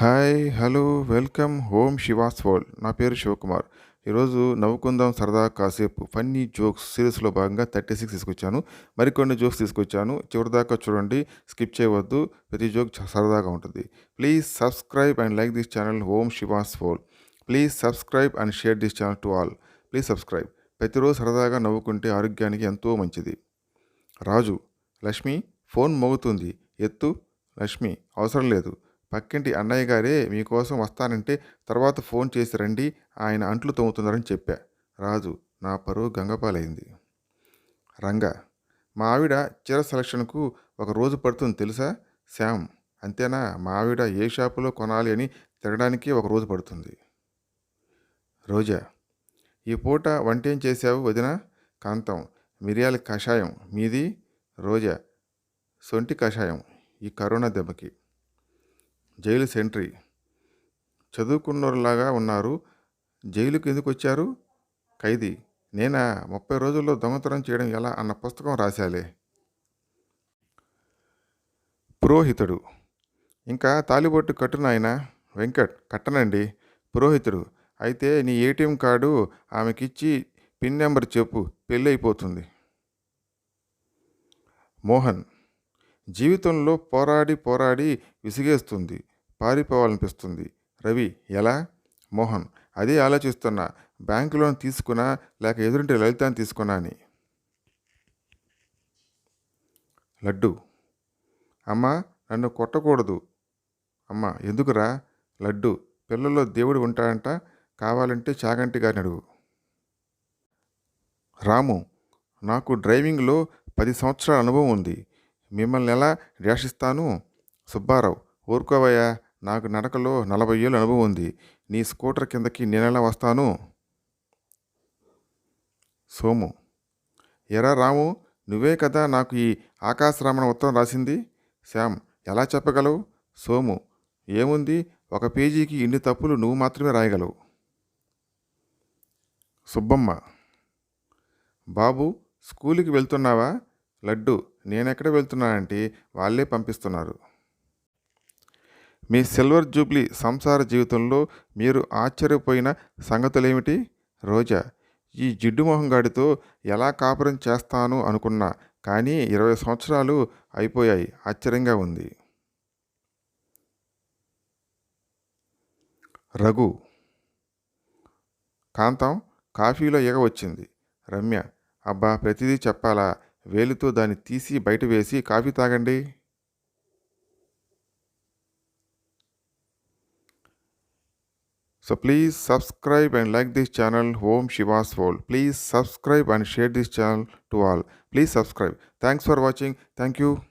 Hi hello welcome home Shiva's world. నా పేరు శివకుమార్. ఈరోజు నవ్వుకుందాం సరదా కాసేపు ఫన్నీ జోక్స్ సిరీస్లో భాగంగా థర్టీ సిక్స్ తీసుకొచ్చాను. మరికొన్ని జోక్స్ తీసుకొచ్చాను. చివరిదాకా చూడండి స్కిప్ చేయవద్దు. ప్రతి జోక్ సరదాగా ఉంటుంది. Please subscribe and like this channel home Shiva's world. Please subscribe and share this channel to all. Please subscribe. ప్రతిరోజు సరదాగా నవ్వుకుంటే ఆరోగ్యానికి ఎంతో మంచిది. రాజు లక్ష్మి ఫోన్ మోగుతుంది. ఎత్తు లక్ష్మి అవసరం లేదు. పక్కింటి అన్నయ్య గారే మీకోసం వస్తానంటే తర్వాత ఫోన్ చేసి రండి ఆయన అంట్లు తోముతున్నారని చెప్పా. రాజు నా పరువు గంగపాలైంది. రంగ మా ఆవిడ చీర సెలక్షన్కు ఒక రోజు పడుతుంది తెలుసా? శ్యామ్ అంతేనా? మా ఆవిడ ఏ షాపులో కొనాలి అని తిరగడానికి ఒక రోజు పడుతుంది. రోజా ఈ పూట వంటేం చేశావు వదిన? కాంతం మిరియాల కషాయం మీది? రోజా సొంటి కషాయం ఈ కరోనా దెబ్బకి. Jail sentry. చదువుకున్నోరులాగా ఉన్నారు. జైలుకి ఎందుకు వచ్చారు? ఖైదీ నేనా ముప్పై రోజుల్లో దొంగతనం చేయడం ఎలా అన్న పుస్తకం రాశాలే. పురోహితుడు ఇంకా తాలిబొట్టు కట్టునాయన వెంకట్ కట్టనండి. పురోహితుడు అయితే నీ ఏటీఎం కార్డు ఆమెకిచ్చి పిన్ నెంబర్ చెప్పు పెళ్ళి అయిపోతుంది మోహన్ జీవితంలో పోరాడి పోరాడి విసిగేస్తుంది. పారిపోవాలనిపిస్తుంది. రవి ఎలా? మోహన్ అదే ఆలోచిస్తున్నా. బ్యాంకు లోన్ తీసుకున్నా లేక ఎదురుంటే లలితాన్ని తీసుకున్నా అని. లడ్డు. అమ్మ నన్ను కొట్టకూడదు. అమ్మ ఎందుకురా? లడ్డు పిల్లల్లో దేవుడు ఉంటాడంట కావాలంటే చాగంటి గారిని అడుగు. రాము నాకు డ్రైవింగ్లో పది సంవత్సరాల అనుభవం ఉంది. మిమ్మల్ని ఎలా ద్వేషిస్తాను సుబ్బారావు ఊరుకోవయ్యా. నాకు నడకలో నలభై ఏళ్ళ అనుభవం ఉంది. నీ స్కూటర్ కిందకి నేనెలా వస్తాను? సోము. ఎరా రాము నువ్వే కదా నాకు ఈ ఆకాశరామణ ఉత్తరం రాసింది? శ్యామ్ ఎలా చెప్పగలవు? సోము. ఏముంది? ఒక పేజీకి ఇన్ని తప్పులు నువ్వు మాత్రమే రాయగలవు. సుబ్బమ్మ. బాబు స్కూల్కి వెళ్తున్నావా? లడ్డు నేనెక్కడ వెళ్తున్నానంటే వాళ్ళే పంపిస్తున్నారు. మీ సిల్వర్ జూబ్లీ సంసార జీవితంలో మీరు ఆశ్చర్యపోయిన సంగతులేమిటి? రోజా ఈ జిడ్డు మొహం గాడితో ఎలా కాపురం చేస్తాను అనుకున్నా కానీ ఇరవై సంవత్సరాలు అయిపోయాయి ఆశ్చర్యంగా ఉంది. రఘు కాంతం కాఫీలో ఎగ వచ్చింది. రమ్య అబ్బా ప్రతిదీ చెప్పాలా? వేలితో దాన్ని తీసి బయట వేసి కాఫీ తాగండి. So please subscribe and like this channel Home Shiva's World. Please subscribe and share this channel to all. Please subscribe. Thanks for watching. Thank you.